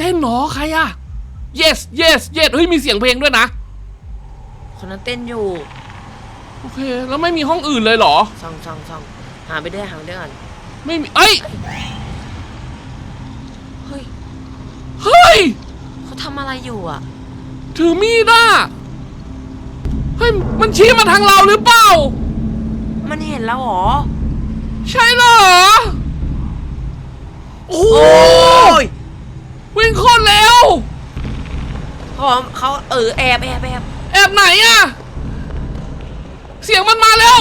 เต้นเหรอใครอะ yes yes yes เฮ้ยมีเสียงเพลงด้วยนะ คนนั้นเต้นอยู่โอเค แล้วไม่มีห้องอื่นเลยเหรอซ่องซ่องซ่องหาไปด้วยหาไปด้วยก่อนไม่มี เอ้ย เฮ้ยเฮ้ย เขาทำอะไรอยู่อะ ถือมีดอะ เฮ้ย มันชี้มาทางเราหรือเปล่า มันเห็นแล้วเหรอ ใช่เหรอ โอ้โห ย วิ่งโคตรเร็ว เขาบอกเขาเออแอบแอบแอบแอบไหนอะเสียงมันมาแล้ว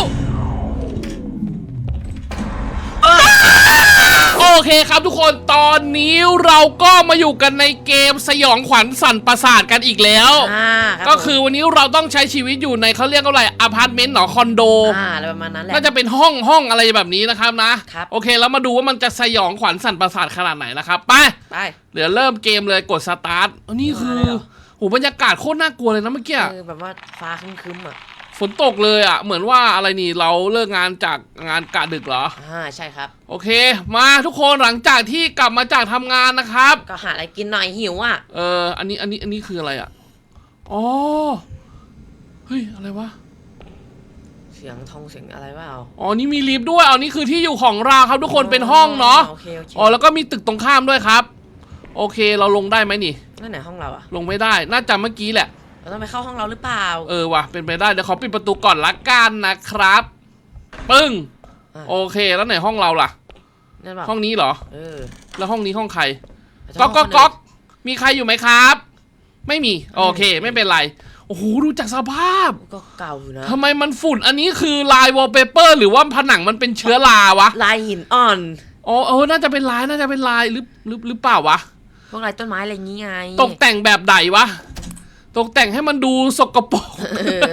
โอเคครับทุกคนตอนนี้เราก็มาอยู่กันในเกมสยองขวัญสั่นประสาทกันอีกแล้ว อ่ารับก็คือวันนี้เราต้องใช้ชีวิตอยู่ในเขาเรียกว่าอะไรอพาร์ตเมนต์หรอคอนโด ผมอ่าอะไรประมาณนั้นแหละ น่าจะเป็นห้องห้องอะไรแบบนี้นะครับนะครับ โอเคแล้วมาดูว่ามันจะสยองขวัญสั่นประสาทขนาดไหนนะครับไปไป เดี๋ยวเริ่มเกมเลยกดสตาร์ทนี่คือ มาเลยเหรอ โหบรรยากาศโคตรน่ากลัวเลยนะเมื่อกี้เออแบบว่าฟ้าครึ้มๆอะฝนตกเลยอะ เหมือนว่าอะไรนี่เราเลิกงานจากงานกะดึกเหรอ อ่าใช่ครับ โอเค มาทุกคนหลังจากที่กลับมาจากทำงานนะครับ ก็หาอะไรกินหน่อยหิวอะเอออันนี้อันนี้อันนี้คืออะไรอะอ๋อเฮ้ยอะไรวะเสียงทองเสียงอะไรเปล่าอ๋อนี่มีลิฟต์ด้วยอ๋อนี่คือที่อยู่ของเราครับทุกคนเป็นห้องเนาะโอเคโอเคอ๋อแล้วก็มีตึกตรงข้ามด้วยครับ โอเคเราลงได้ไหมนี่ นั่นไหนห้องเราอะลงไม่ได้ น่าจะเมื่อกี้แหละ เราต้องไปเข้าห้องเราหรือเปล่าเออว่ะเป็นไปได้เดี๋ยวขอปิดประตูก่อนละกันนะครับ ปึ้งอะโอเคแล้วไหนห้องเราล่ะ นั่นเปล่าห้องนี้เหรอ เออแล้วห้องนี้ห้องใครแต่ก๊อกห้ก๊งอกคนก๊อื่อนกมีใครอยู่ไหมครับ ไม่มี โอเค ไม่เป็นไร โอ้โหดูจากสภาพก็เก่าอยู่นะทำไมมันฝุ่น อันนี้คือลายวอลเปเปอร์ หรือว่าผนังมันเป็นเชื้อราวะ ลายหินอ่อน อ๋อเออน่าจะเป็นลาย น่าจะเป็นลายหรือหรือหรือเปล่าวะ พวกลายต้นไม้อะไรอย่างงี้ไงตกแต่งแบบใดวะ ตกแต่งให้มันดูสกปรกเออ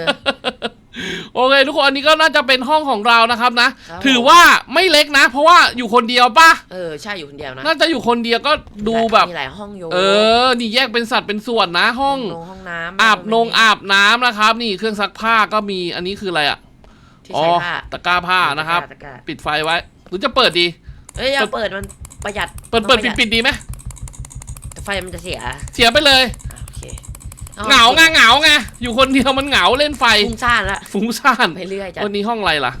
โอเคทุกคนอันนี้ก็น่าจะเป็นห้องของเรานะครับนะครับถือว่าไม่เล็กนะ เพราะว่าอยู่คนเดียวปะเออใช่อยู่คนเดียวนะน่าจะอยู่คนเดียวก็ดูแบบมีหลายห้องอยู่เออ นี่แยกเป็นสัตว์เป็นส่วนนะ ห้องลงห้องน้ำอาบนงอาบน้ำนะครับ นี่เครื่องซักผ้าก็มีอันนี้คืออะไรอะที่อ๋อใช้ผ้าตะกร้าผ้านะครับตะกร้าปิดไฟไว้ หรือจะเปิดดีเอ้ยอย่าเปิดมันประหยัดเปิดเปิดมันปิต้ดองปิดดีไหมแต่ ไฟมันจะเสียเสียไปเลยอะโอเคเหงาไงเหงาไงอยู่คนเดียวมันเหงาเล่นไฟฟุ้งซ่านละฟุ้งซ่านไปเรื่อยจ้ะวันนี้ห้องอะไรล่ะ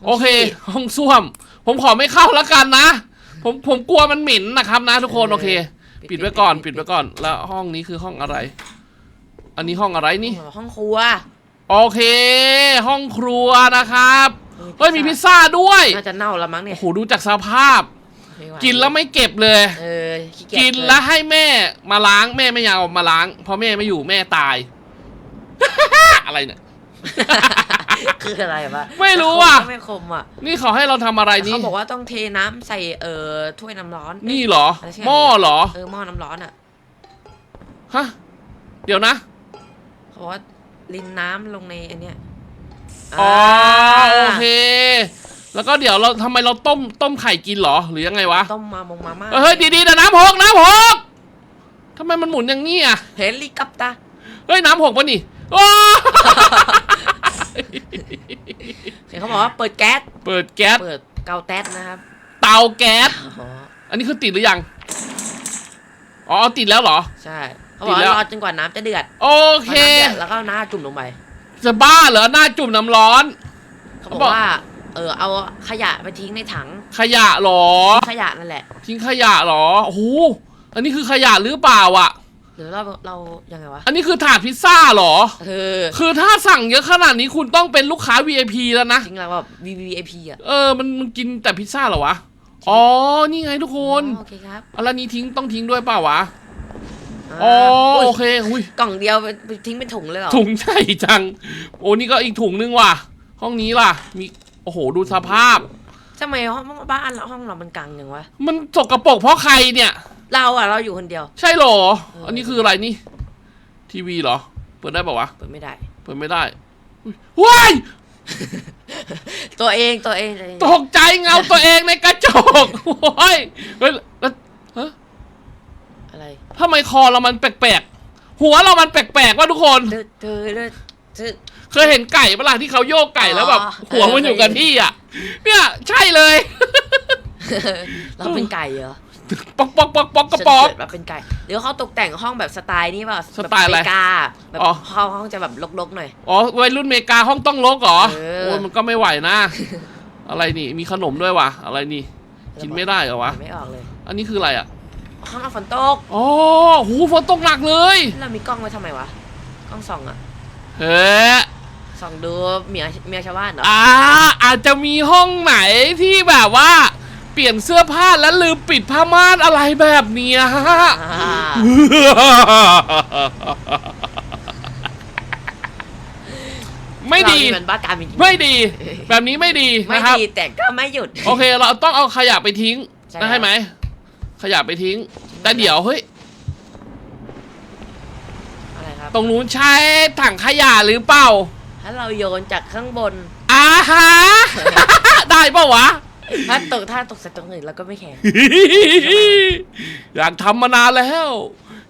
ห้งโอเคขี้ห้องส้วม ผมขอไม่เข้าแล้วกันนะ ผมผมกลัวมันเหม็นนะครับนะทุกคนโอเค ปิดไว้ก่อน ปิดไว้ก่อนแล้วห้องนี้คือห้องอะไร อันนี้ห้องอะไรนี่ ห้องครัว โอเค ห้องครัวนะครับเฮ้ยมีพิซซ่าด้วยน่าจะเน่าแล้วมั้งเนี่โอ้ยโหดูจากสภาพ ไม่ไหกินแล้วไม่เก็บเลย เออขี้เกียจกินแล้วให้แม่มาล้างแม่ไม่อยากเอามาล้างเพราะแม่ไม่อยู่แม่ตาย อะไรเนี่ย คืออะไรวะไม่รู้ว่ะ แต่คมก็ไม่คมอะนี่เขาให้เราทำอะไรนี่เขาบอกว่าต้องเทน้ำใส่เอ่อถ้วยน้ำร้อนนี่เหรออะไรสักย่างหม้อเหรอเออหม้อน้ำร้อนอะฮะเดี๋ยวนะ เขาบอกว่าลินน้ำลงในอันเนี้ยอ๋ออ่าโอเค แล้วก็เดี๋ยวเราทำไมเราต้มต้มไข่กินเหรอ หรือยังไงวะ ต้มมามงมาม่าเฮ้ยดีๆนะน้ำหกน้ำหกทำไมมันหมุนอย่างนี้อะ เฮลิคอปเตอร์เฮ้ยน้ำหกปะนี่ว้าเห็นเขาบอกว่าเปิดแก๊ส เปิดแก๊ส เปิดเกาแต๊สนะครับ เตาแก๊สอ๋ออันนี้คือติดหรือยัง อ๋อติดแล้วเหรอ ใช่เขาบอกติดแล้วว่ารอจนกว่าน้ำจะเดือด โอเคพอน้ำเดือดแล้วก็เอาหน้าจุ่มลงไป จะบ้าเหรอหน้าจุ่มน้ำร้อน เขาบเขาอกบอกว่า เออเอาขยะไปทิ้งในถังขยะเหรอ ขยะนั่นแหละทิ้งขยะเหรอโอ้โหอันนี้คือขยะหรือเปล่าอะ หรือเราเรายังไงวะอันนี้คือถาดพิซซ่าเหรอ เออคือถ้าสั่งเยอะขนาดนี้คุณต้องเป็นลูกค้า VIP แล้วนะจริงแล้วแบบ VVIP อะเออมันมันกินแต่พิซซ่าเหรอวะอ๋อนี่ไงทุกคนโอเคครับอะแล้วนี้ทิ้งต้องทิ้งด้วยเปล่าวะาอ๋อยโอเคอุ้ยกล่องเดียวไปไปทิ้งเป็นถุงเลยเหรอถุงใหญ่จัง โอ้นี่ก็อีกถุงนึงว่ะ ห้องนี้ล่ะมี โอ้โห ดูสภาพ ทำไมห้องบ้านเราห้องเรามันกังอย่างวะ มันสกรปรกเพราะใครเนี่ย เราอะเราอยู่คนเดียว ใช่เหรอเอออัอันนี้คืออะไรนี่ ทีวีเหรอ เปิดได้ป่าวะ เปิดไม่ได้ เปิดไม่ได้อุ๊ยว้ายตัวเองตัวเองตัวเองตกใจเงาตัวเองในกระจกโอ้ยเฮ้ยแล้วฮะอะไรทำไมคอเรามันแปลกๆ หัวเรามันแปลกๆว่าทุกคน เธอเธอเธอ เธอเคยเห็นไก่ปะล่ะที่เขาโยกไก่แล้วแบบอ๋อหัวมันอยู่กับเคยเห็นที่อะ เนี่ยใช่เลย เราเป็นไก่เหรอป๊อกป๊อกป๊อกป๊อกกระป๊อกเฉิดๆแบบเป็นไก่หรือเขาตกแต่งห้องแบบสไตล์นี่เปล่าสไตล์อะไรแบบเมกาแบบอ๋อ ห้องห้องจะแบบลกๆหน่อย อ๋อวัยรุ่นเมกาห้องต้องลกเหรอเออ โอ้ยมันก็ไม่ไหวนะ อะไรนี่มีขนมด้วยวะอะไรนี่ กินไม่ได้เหรอวะ ไม่ออกเลยอันนี้คืออะไรอะข้างนอกฝนตกอ๋อหูฝนตกหนักเลยเรามีกล้องไว้ทำไมวะกล้องส่องอะเฮ้ ส่องดูเมียเมียชาวบ้านเหรออ่าอาจจะมีห้องไหนที่แบบว่า เปลี่ยนเสื้อผ้าแล้วลืมปิดผ้าม่านอะไรแบบเนี้ยอ่าไม่ดี เรานี่มันบ้าการจริงๆไม่ดี แบบนี้ไม่ดีไม่นะครับ ดีแต่ก็ไม่หยุด โอเค เราต้องเอาขยะไปทิ้งใช่ได้ไหม ขยะไปทิ้ง แต่เดี๋ยวเฮ้ย อะไรครับตรงนู้นใช้ถังขยะหรือเปล่า ถ้าเราโยนจากข้างบนอาฮะ ได้ปะวะ ถ้าตกถ้าตกใส่ตรงอื่นเราก็ไม่แข็ง อยากทำมานานแล้ว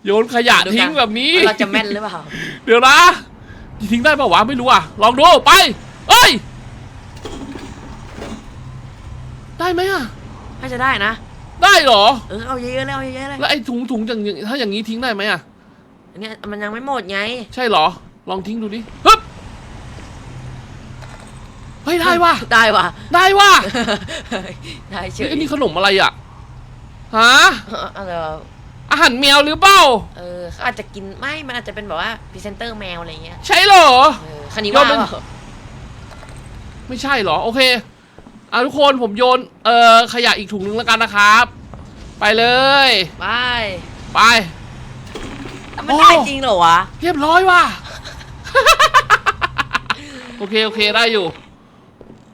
โยนขยะดูทิ้งกันแบบนี้ เราจะแม่นหรือเปล่า เดี๋ยวนะทิ้งได้ปะวะไม่รู้อะ ลองดูไป เอ้ย ได้ไหมอะถ้าจะได้นะ ได้เหรอ เออเอาเยอะๆเลยเอาเยอะๆเลยแล้วไอ้ถุงถุงอย่างถ้าอย่างนี้ทิ้งได้ไหมอะ อันเนี้ยมันยังไม่หมดไง ใช่เหรอ ลองทิ้งดูดิฮึบ เฮ้ยได้ว่ะได้ว่ะ ได้ว่ะได้เฉเฮ้ยยอันนี้ขนมอะไรอะฮะเอออะไรวะอาหารแมวหรือเปล่าเออเขาอาจจะกินไม่ มันอาจจะเป็นแบบว่าพรีเซนเตอร์แมวอะไรเงี้ยใช่เหรอ เออคันนี้ว่าโยนมันเปล่าไม่ใช่เหรอ โอเคอะทุกคนผมโยนเอ่อขยะอีกถุงนึงแล้วกันนะครับ ไปเลย ไปไปมันได้จริงเหรอวะ เรียบร้อยว่ะ โอเค โอเคได้อยู่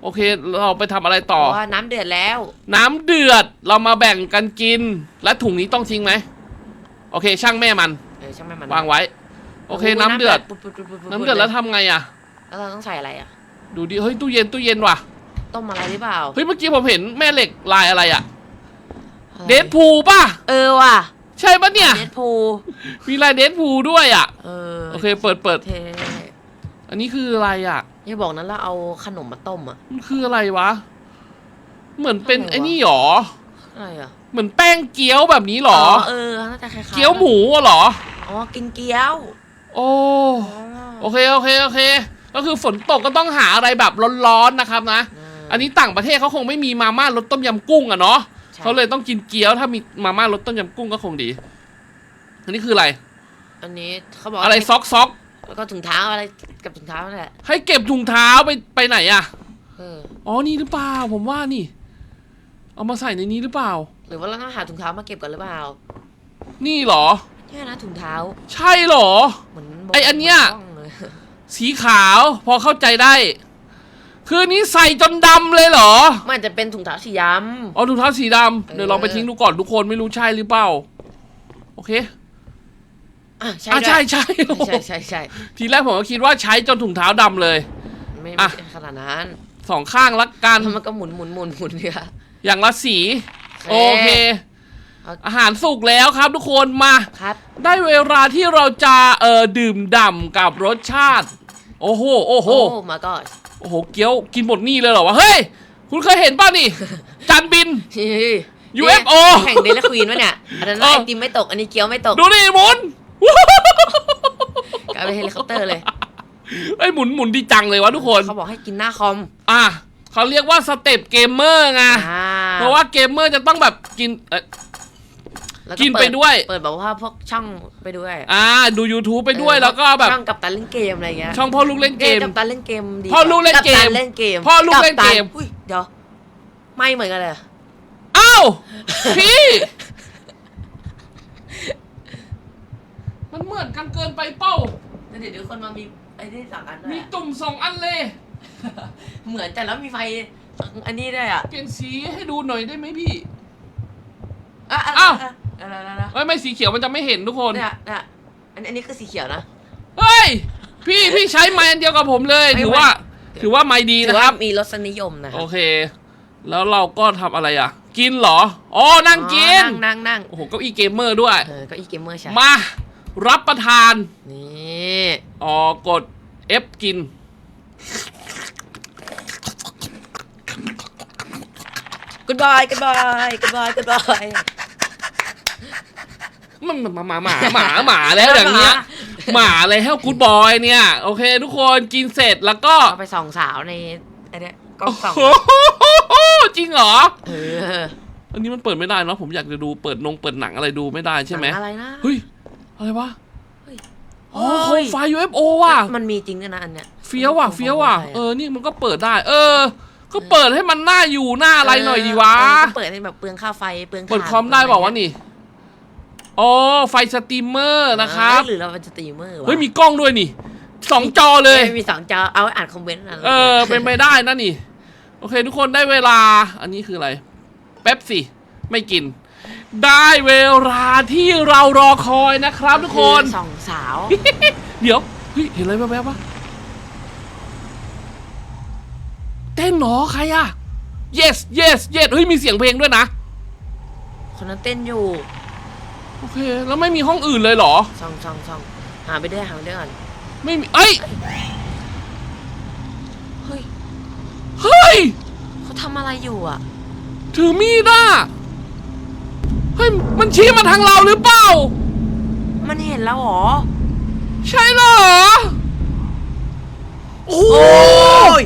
โอเค เราไปทำอะไรเพต่อราะว่าน้ำเดือดแล้ว น้ำเดือดเรามาแบ่งกันกิน และถุงนี้ต้องทิ้งไหมโอเค ช่างแม่มันเออช่างแม่มันวางไว้ โอเค น้ำเดือด ปุ๊ๆๆๆๆน้ำเดือดแล้วทำไงอะ แล้วเราต้องใส่อะไรอะ ดูดิเฮ้ยตู้เย็นตู้เย็นว่ะต้มอะไรหรือเปล่าเฮ้ยเมื่อกี้ผมเห็นแม่เหล็กลายอะไรอะอะไรเดดพูลป่ะ เออว่ะใช่ปะเนี่ย เดดพูลมีลายเดดพูลด้วยอะเออโอเคเปิดเปิดเท่ อันนี้คืออะไรอะๆอย่าบอกนั้นเราเอาขนมมาต้มอะ มันคืออะไรวะ เหมือนเป็นอะไรวะไอ้นี่หรอ อะไรอะเหมือนแป้งเกี๊ยวแบบนี้หรอ เออน่าจะคล้ายๆเกี๊ยวหมูอะหรอ อ๋อ กินเกี๊ยว โอ้โอเคโอเคโอเค ก็คือฝนตกก็ต้องหาอะไรแบบร้อนๆนะครับนะ อันนี้ต่างประเทศเขาคงไม่มีมาม่ารสต้มยำกุ้งอะเนาะใช่เขาเลยต้องกินเกี๊ยวถ้ามีมาม่ารสต้มยำกุ้งก็คงดี อันนี้คืออะไร อันนี้เขาบอกอะไรให้ซอกซอก แล้วก็ถุงเท้าอะไรกับถุงเท้านั่นแหละให้เก็บถุงเท้าไปไปไหนอะเอออ๋อนี่หรือเปล่าผมว่านี่ เอามาใส่ในนี้หรือเปล่า หรือว่าเราต้องหาถุงเท้ามาเก็บก่อนหรือเปล่านี่เหรอ เนี่ยนะถุงเท้าใช่เหรอ เหมือนไอ้อันเนี้ยบกล้องเลยสีขาวพอเข้าใจได้ คืออนนี้ใส่จนดำเลยเหรอมันจะเป็นถุงเท้าสียอ๋อถุงเท้าสีดำเออเดี๋ยวลองไปทิ้งดูก่อนทุกคนไม่รู้ใช่หรือเปล่า โอเคำ อะใช่อะด้วยใช่ใช่ใช่ใช่ใช่ทีแรกผมก็คิดว่าใช้จนถุงเท้าดำเลย ไม่อะไม่ใช่ขนาดนั้นสองข้างละกันมันก็หมุนหมุนหมุนหมุนเนี่ย อย่างละสี โอโอเค เค อาหารสุกแล้วครับทุกคนมา ครับ ได้เวลาที่เราจะเอ่อดื่มด่ำกับรสชาติ โอ้โหโอ้โหโอ้มาก็โอ้โหเกี๊ยวกินหมดนี่เลยเหรอวะเฮ้ย คุณเคยเห็นป่ะนี่ จานบิน UFO แข่งเดลควีนวะเนี่ยอันนั้นเออไอติมไม่ตกอันนี้เกี๊ยวไม่ตกดูดิหมุน กลายเป็นเฮลิคอปเตอร์เลยไอ้ยหมุนหมุนดีจังเลยวะทุกคน เขาบอกให้กินหน้าคอมอะเขาเรียกว่าสเต็ปเกมเมอร์ไง อ่าเพราะว่าเกมเมอร์จะต้องแบบกินเอ่อ แล้วกินเไปด้วย เปิดแบบว่าพวกช่องไปด้วยอ่าดู YouTube ไปด้วยเออแล้วก็แบบช่องกับตันเล่นเกมอะไรเงี้ยช่องพ่อลูกเล่นเกมกับตันเล่นเกมดีพ่อลูกเล่นเกมบตันเล่นเกมพ่อลูกเล่นเกม บตัอุ้ยเดี๋ยวไม่เหมือนกันเลย อ้าว พี่ มันเหมือนกันเกินไปเป้าเดี๋ยวเดี๋ยวคนมามีไอ้นี่สองอันด้วมียอะ ตุ่มสองอันเลย เหมือนแต่แล้วมีไฟอันนี้ด้วยอะเปลี่ยนสีให้ดูหน่อยได้ไหมพี่ อะะอ้าวะอะไรนะเอ้ยไม่สีเขียวมันจะไม่เห็นทุกคน เนี่ยเนี่ยอันอันนี้คือสีเขียวนะ เฮ้ย พี่พี่ใช้ไม้อันเดียวกับผมเลย ไม่ถือว่าถือว่าไม้ดีถืนะอคว่ารับ มีรสนิยมนะคโอรับเค แล้วเราก็ทำอะไรอะ กินเหรอ อ๋อ นั่งกินอ๋อนั่งนั่งโอ้โหเก้าอี้เกมเมอร์ด้วย เออก็อีเกมเมอร์ใช่มา รับประทาน นี่อ๋อกด F กินกูดบายกูดบายกูดบายกูดบายมันหมาหมาหมาหมาหมาแล้วอย่างเงี้ย หมาเลยให้กูดบอยเนี่ย โอเค ทุกคนกินเสร็จแล้วก็เอาไปส่องสาวในไอันเนี้ยกล้องส่องโอ้โหจริงเหรอเอออันนี้มันเปิดไม่ได้เนาะผมอยากจะดูเปิดนงเปิดหนังอะไรดูไม่ได้ใช่ไหมนังอะไรนะเฮ้ย อะไรวะเฮ้ยอ๋อโคเฮ้ยมไฟ UFO ว่ะ มันมีจริงด้วยนะอันเนี้ยเฟี้ยวว่ะเฟี้ยวว่ะโคมไฟเออนี่มันก็เปิดได้ เออ ก็เปิดให้มันหน้าอยู่หน้าอะไรหน่อยดีวะเออก็เปิดให้แบบเปลืองค่าไฟเปลืองเปิดถ่านคอมได้ปลืงบอกว่าวะนี่อ๋อไฟสตรีมเมอร์นะครับเออหรือเราเป็นสตรีมเมอร์วะเฮ้ยมีกล้องด้วยนี่สองจอเลยอ้มีสองจอเอาไว้อ่านคอมเมนต์นะเออเป็นไปได้นะนี่ โอเค ทุกคนได้เวลา อันนี้คืออะไรแป๊บสิไม่กิน ได้เวลาที่เรารอคอยนะครับทุกคน สองสาว เดี๋ยวเฮ้ยเห็นอะไรแวบๆปะเต้นเหรอใครอะ yes yes yes เฮ้ยมีเสียงเพลงด้วยนะ คนนั้นเต้นอยู่โอเค แล้วไม่มีห้องอื่นเลยเหรอส่องส่องส่องหาไปด้วยหาไปด้วยก่อนไม่มีเอ้ยเฮ้ยเฮ้ยเขาทำอะไรอยู่อะ ถือมีดอะเฮ้ยมันชี้มาทางเราหรือเปล่า มันเห็นแล้วเหรอ ใช่เหรอ โอ้โหย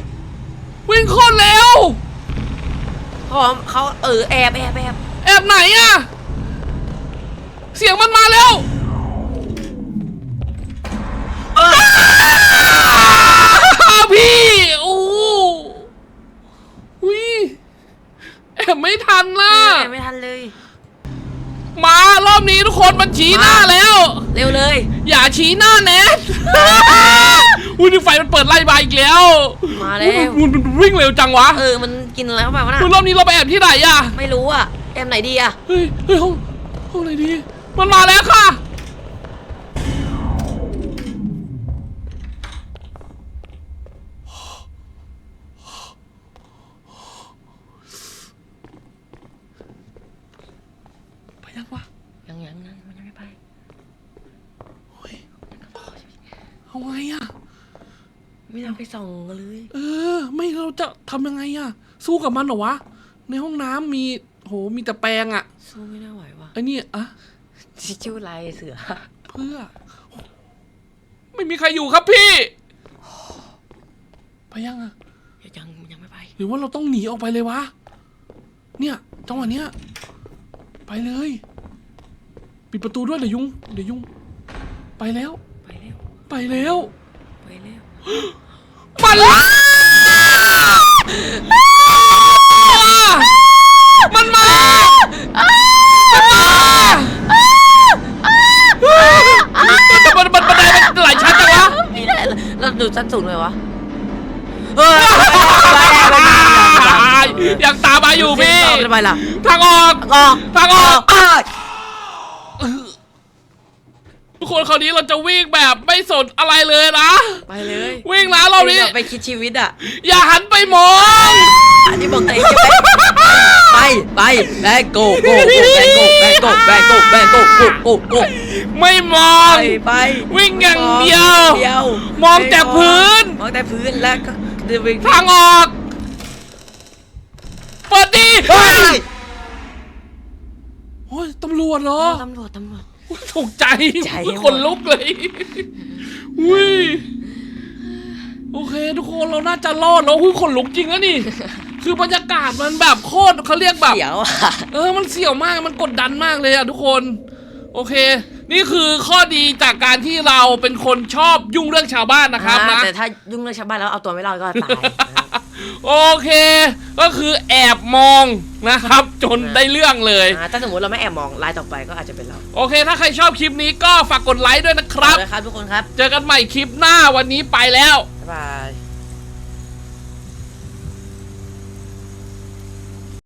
วิ่งโคตรเร็ว เขาบอกเขาเออแอบแอบแอบแอบไหนอะเสียงมันมาแล้วอ้าวพี่โอ้โหวิแอบไม่ทันนะแอบไม่ทันเลย มารอบนี้ทุกคนมันชี้หน้าแล้ว เร็วเลย อย่าชี้หน้าแนทอุ้ยนี่ไฟมันเปิดไล่มาอีกแล้วมาแล้วมันมันวิ่งเร็วจังวะเออมันกินอะไรเข้าไปวะน่ะคือรอบนี้เราไปแอบที่ไหนอะไม่รู้อะแอบไหนดีอะเฮ้ยเฮ้ยห้องห้องไหนดี มันมาแล้วค่ะ ยังวะยังยังยังมันยังไม่ไปเฮ้ยเอาไงอะไม่น่าไปส่องเลย เออ ไม่เราจะทำยังไงอะสู้กับมันเหรอวะ ในห้องน้ำมีโหมีแต่แปรงอะสู้ไม่น่าไหววะไอ้นี่อะชิชูลายเสือ เพื่อ ไม่มีใครอยู่ครับพี่ไปยังอะยังยังไม่ไป หรือว่าเราต้องหนีออกไปเลยวะ เนี่ยจังหวะเนี้ย ไปเลย ปิดประตูด้วยเดี๋ยวยุง เดี๋ยวยุง ไปแล้ว ไปเร็วไปแล้ว ไปเร็วมันละมันมา มันมามันมันบันไดมันหลายชั้นจังวะไม่ได้เราดูชั้นสูงเลยวะเฮ้ย ยังตามมาอยู่พี่ไม่ไปล่ะ ทางออกออกทางออกอ้าวทุกคนคราวนี้เราจะวิ่งแบบไม่สนอะไรเลยนะ ไปเลยวิ่งนะรอบนี้ไปคิดชีวิตอะ อย่าหันไปมอง อันนี้บอกตัวเองจะไปไปไปแบงโกโกแบงโกแบงโกแบงโกแบงโกโกโกโกไม่มองไปไปวิ่งอย่างเดียวเดียว มองแต่พื้น มองแต่พื้นแล้วก็เดินไปทางออก เปิดดีเฮ้ยโอ้ยตำรวจเหรอตำรวจตำรวจถูกใจใจคนลุกเลย อุ้ย โอเค ทุกคนเราน่าจะรอดแล้วอุ้ยคนลุกจริงนะนี่ คือบรรยากาศมันแบบโคตรเขาเรียกแบบ เสียวอะ เออ มันเสี่ยวมาก มันกดดันมากเลยอะทุกคน โอเค นี่คือข้อดีจากการที่เราเป็นคนชอบยุ่งเรื่องชาวบ้านนะครับอ่านะ แต่ถ้ายุ่งเรื่องชาวบ้านแล้วเอาตัวไม่รอดก็ตายนะครับ โอเค ก็คือแอบมองนะครับ จนได้เรื่องเลย อ่าถ้าสมมติเราไม่แอบมองไลน์ต่อไปก็อาจจะเป็นเราโอเค ถ้าใครชอบคลิปนี้ก็ฝากกดไลค์ด้วยนะครับ เอาเลยครับทุกคนครับเจอกันใหม่คลิปหน้าวันนี้ไปแล้ว บ๊ายบาย